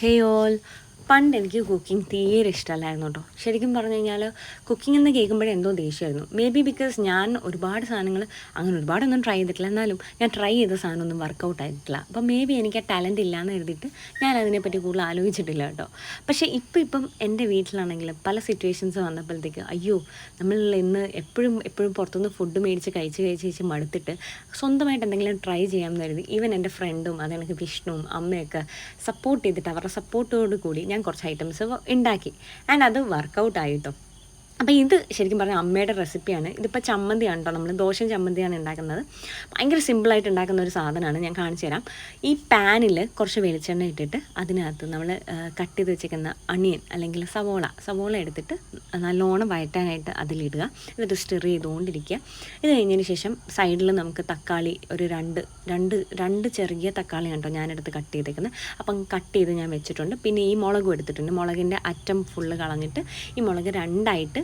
ഹേ all പണ്ട് എനിക്ക് cooking തീരെ ഇഷ്ടമല്ലായിരുന്നു കേട്ടോ. ശരിക്കും പറഞ്ഞു കഴിഞ്ഞാൽ കുക്കിംഗ് എന്ന് കേൾക്കുമ്പോഴേ എന്തോ ദേഷ്യമായിരുന്നു. മേ ബി ബിക്കോസ് ഞാൻ ഒരുപാട് സാധനങ്ങൾ അങ്ങനെ ഒരുപാടൊന്നും ട്രൈ ചെയ്തിട്ടില്ല. എന്നാലും ഞാൻ ട്രൈ ചെയ്ത സാധനമൊന്നും വർക്കൗട്ട് ആയിട്ടില്ല. അപ്പോൾ മേ ബി എനിക്ക് ആ ടാലന്റ് ഇല്ലയെന്ന് എഴുതിയിട്ട് ഞാൻ അതിനെപ്പറ്റി കൂടുതൽ ആലോചിച്ചിട്ടില്ല കേട്ടോ. പക്ഷേ ഇപ്പം ഇപ്പം എന്റെ വീട്ടിലാണെങ്കിൽ പല സിറ്റുവേഷൻസ് വന്നപ്പോഴത്തേക്ക് അയ്യോ നമ്മൾ ഇന്ന് എപ്പോഴും എപ്പോഴും പുറത്തുനിന്ന് ഫുഡ് മേടിച്ച് കഴിച്ച് കഴിച്ച് കഴിച്ച് മടുത്തിട്ട് സ്വന്തമായിട്ട് എന്തെങ്കിലും ട്രൈ ചെയ്യാമെന്ന് കരുതി. ഈവൻ എന്റെ ഫ്രണ്ടും അതെനിക്ക് വിഷ്ണുവും അമ്മയൊക്കെ സപ്പോർട്ട് ചെയ്തിട്ട് അവരുടെ സപ്പോർട്ടോട് കൂടി ഞാൻ കുറച്ച് ഐറ്റംസ് ഉണ്ടാക്കി. ആൻഡ് അത് വർക്കൗട്ട് ആയിട്ടോ അപ്പോൾ ഇത് ശരിക്കും പറഞ്ഞാൽ അമ്മയുടെ റെസിപ്പിയാണ്. ഇതിപ്പോൾ ചമ്മന്തിയാണ് കേട്ടോ. നമ്മൾ ദോശയും ചമ്മന്തിയാണ് ഉണ്ടാക്കുന്നത്. ഭയങ്കര സിമ്പിളായിട്ട് ഉണ്ടാക്കുന്ന ഒരു സാധനമാണ്. ഞാൻ കാണിച്ചു തരാം. ഈ പാനിൽ കുറച്ച് വെളിച്ചെണ്ണ ഇട്ടിട്ട് അതിനകത്ത് നമ്മൾ കട്ട് ചെയ്ത് വെച്ചേക്കുന്ന അണിയൻ അല്ലെങ്കിൽ സവോള സവോള എടുത്തിട്ട് നല്ലോണം വഴറ്റാനായിട്ട് അതിലിടുക. എന്നിട്ട് സ്റ്റിർ ചെയ്തുകൊണ്ടിരിക്കുക. ഇത് കഴിഞ്ഞതിന് ശേഷം സൈഡിൽ നമുക്ക് തക്കാളി ഒരു രണ്ട് രണ്ട് രണ്ട് ചെറിയ തക്കാളി കേട്ടോ ഞാനെടുത്ത് കട്ട് ചെയ്തേക്കുന്നത്. അപ്പം കട്ട് ചെയ്ത് ഞാൻ വെച്ചിട്ടുണ്ട്. പിന്നെ ഈ മുളകും എടുത്തിട്ടുണ്ട്. മുളകിന്റെ അറ്റം ഫുള്ള് കളഞ്ഞിട്ട് ഈ മുളക് രണ്ടായിട്ട്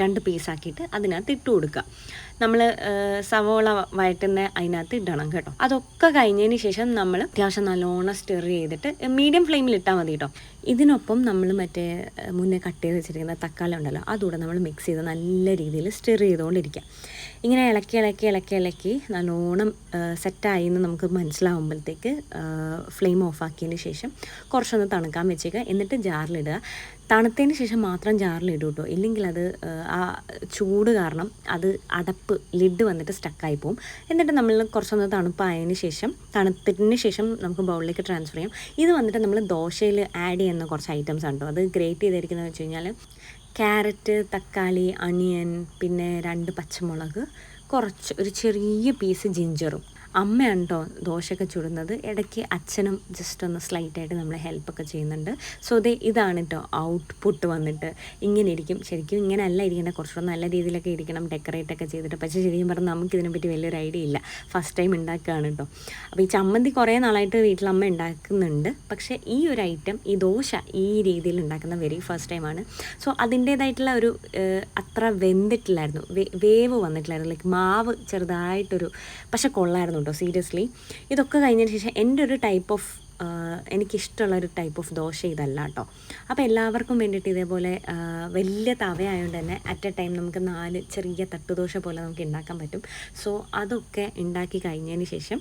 രണ്ട് പീസാക്കിയിട്ട് അതിനകത്ത് ഇട്ട് കൊടുക്കുക. നമ്മൾ സവോള വഴറ്റുന്ന അതിനകത്ത് ഇടണം കേട്ടോ. അതൊക്കെ കഴിഞ്ഞതിന് ശേഷം നമ്മൾ അത്യാവശ്യം നല്ലോണം സ്റ്റിർ ചെയ്തിട്ട് മീഡിയം ഫ്ലെയിമിൽ ഇട്ടാൽ മതി കേട്ടോ. ഇതിനൊപ്പം നമ്മൾ മറ്റേ മുന്നേ കട്ട് ചെയ്ത് വെച്ചിരിക്കുന്ന തക്കാളി ഉണ്ടല്ലോ അതുകൂടെ നമ്മൾ മിക്സ് ചെയ്ത് നല്ല രീതിയിൽ സ്റ്റിർ ചെയ്തുകൊണ്ടിരിക്കുക. ഇങ്ങനെ ഇളക്കി ഇളക്കി ഇളക്കി ഇളക്കി നല്ലോണം സെറ്റായി എന്ന് നമുക്ക് മനസ്സിലാവുമ്പോഴത്തേക്ക് ഫ്ലെയിം ഓഫാക്കിയതിന് ശേഷം കുറച്ചൊന്ന് തണുക്കാൻ വെച്ചേക്കുക. എന്നിട്ട് ജാറിലിടുക. തണുത്തതിന് ശേഷം മാത്രം ജാറിലിടും ഇല്ലെങ്കിൽ അത് ആ, ആ ചൂട് കാരണം അത് അടപ്പ് ലിഡ് വന്നിട്ട് സ്റ്റക്കായി പോകും എന്നിട്ട് നമ്മൾ കുറച്ചൊന്ന് തണുപ്പായതിന് ശേഷം തണുത്തതിന് ശേഷം നമുക്ക് ബൗളിലേക്ക് ട്രാൻസ്ഫർ ചെയ്യാം. ഇത് വന്നിട്ട് നമ്മൾ ദോശയിൽ ആഡ് ചെയ്യുന്ന കുറച്ച് ഐറ്റംസ് ഉണ്ടോ അത് ഗ്രേറ്റ് ചെയ്തിരിക്കുന്നത് വെച്ച് കഴിഞ്ഞാൽ ക്യാരറ്റ് തക്കാളി അണിയൻ പിന്നെ രണ്ട് പച്ചമുളക് കുറച്ച് ഒരു ചെറിയ പീസ് ജിഞ്ചറും അമ്മയാണ് ദോശയൊക്കെ ചുടുന്നത്? ഇടയ്ക്ക് അച്ഛനും ജസ്റ്റ് ഒന്ന് സ്ലൈറ്റായിട്ട് നമ്മളെ ഹെൽപ്പൊക്കെ ചെയ്യുന്നുണ്ട്. സോ ദേ ഇതാണ് കേട്ടോ ഔട്ട്പുട്ട് വന്നിട്ട്. ഇങ്ങനെ ഇരിക്കും. ശരിക്കും ഇങ്ങനെ അല്ല ഇരിക്കേണ്ട. കുറച്ചുകൂടെ നല്ല രീതിയിലൊക്കെ ഇരിക്കണം. ഡെക്കറേറ്റ് ഒക്കെ ചെയ്തിട്ട്. പക്ഷേ ശരിക്കും പറഞ്ഞാൽ നമുക്ക് ഇതിനെപ്പറ്റി വലിയൊരു ഐഡിയ ഇല്ല. ഫസ്റ്റ് ടൈം ഉണ്ടാക്കുകയാണ് കേട്ടോ അപ്പോൾ ഈ ചമ്മന്തി കുറേ നാളായിട്ട് വീട്ടിലമ്മ ഉണ്ടാക്കുന്നുണ്ട് പക്ഷേ ഈ ഒരു ഐറ്റം ഈ ദോശ ഈ രീതിയിൽ ഉണ്ടാക്കുന്ന വെരി ഫസ്റ്റ് ടൈമാണ് സോ അതിന്റേതായിട്ടുള്ള ഒരു അത്ര വെന്തിട്ടില്ലായിരുന്നു. വേവ് വന്നിട്ടില്ലായിരുന്നു. ലൈക്ക് മാവ് ചെറുതായിട്ടൊരു പക്ഷെ കൊള്ളായിരുന്നു. കേട്ടോ സീരിയസ്ലി ഇതൊക്കെ കഴിഞ്ഞതിന് ശേഷം എന്റെ ഒരു ടൈപ്പ് ഓഫ് എനിക്കിഷ്ടമുള്ള ഒരു ടൈപ്പ് ഓഫ് ദോശ ഇതല്ല കേട്ടോ അപ്പോൾ എല്ലാവർക്കും വേണ്ടിയിട്ട് ഇതേപോലെ വലിയ തവയായതുകൊണ്ട് തന്നെ അറ്റ് എ ടൈം നമുക്ക് നാല് ചെറിയ തട്ടുദോശ പോലെ നമുക്ക് ഉണ്ടാക്കാൻ പറ്റും. സോ അതൊക്കെ ഉണ്ടാക്കി കഴിഞ്ഞതിന് ശേഷം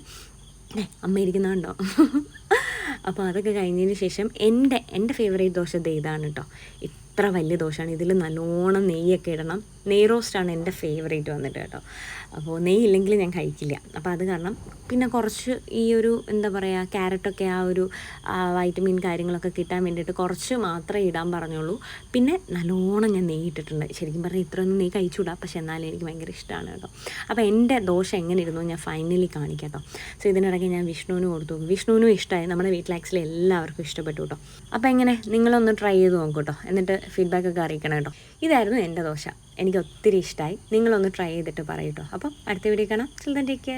അമ്മ ഇരിക്കുന്നുണ്ടോ? അപ്പോൾ അതൊക്കെ കഴിഞ്ഞതിന് ശേഷം എന്റെ എന്റെ ഫേവറേറ്റ് ദോശ ഇതാണ് കേട്ടോ ഇത്ര വലിയ ദോശയാണ്. ഇതിൽ നല്ലോണം നെയ്യൊക്കെ ഇടണം. നെയ് റോസ്റ്റാണ് എന്റെ ഫേവറേറ്റ് വന്നിട്ട് കേട്ടോ. അപ്പോൾ നെയ്യ് ഇല്ലെങ്കിൽ ഞാൻ കഴിക്കില്ല. അപ്പോൾ അത് കാരണം പിന്നെ കുറച്ച് ഈ ഒരു എന്താ പറയുക ക്യാരറ്റൊക്കെ ആ ഒരു വൈറ്റമിൻ കാര്യങ്ങളൊക്കെ കിട്ടാൻ വേണ്ടിയിട്ട് കുറച്ച് മാത്രമേ ഇടാൻ പറഞ്ഞുള്ളൂ. പിന്നെ നല്ലോണം ഞാൻ നെയ്യ് ഇട്ടിട്ടുണ്ട്. ശരിക്കും പറഞ്ഞാൽ ഇത്രയൊന്നും നെയ്യ് കഴിച്ചുകൂടാ. പക്ഷേ എന്നാലും എനിക്ക് ഭയങ്കര ഇഷ്ടമാണ് കേട്ടോ. അപ്പോൾ എന്റെ ദോശ എങ്ങനെ ഇരുന്നു ഞാൻ ഫൈനലി കാണിക്കാം സോ ഇതിനിടയ്ക്ക് ഞാൻ വിഷ്ണുവിന് കൊടുത്തു. വിഷ്ണുവിനും ഇഷ്ടമായി. നമ്മുടെ വീട്ടിൽ ആക്ച്വലി എല്ലാവർക്കും ഇഷ്ടപ്പെട്ടു കേട്ടോ. അപ്പോൾ എങ്ങനെ? നിങ്ങളൊന്ന് ട്രൈ ചെയ്ത് നോക്കൂ കേട്ടോ. എന്നിട്ട് ഫീഡ്ബാക്ക് ഒക്കെ അറിയിക്കണം കേട്ടോ. ഇതായിരുന്നു എന്റെ ദോശ. എനിക്ക് ഒത്തിരി ഇഷ്ടമായി നിങ്ങളൊന്ന് ട്രൈ ചെയ്തിട്ട് പറയൂട്ടോ അപ്പം അടുത്ത വീഡിയോ കാണാം. Children take care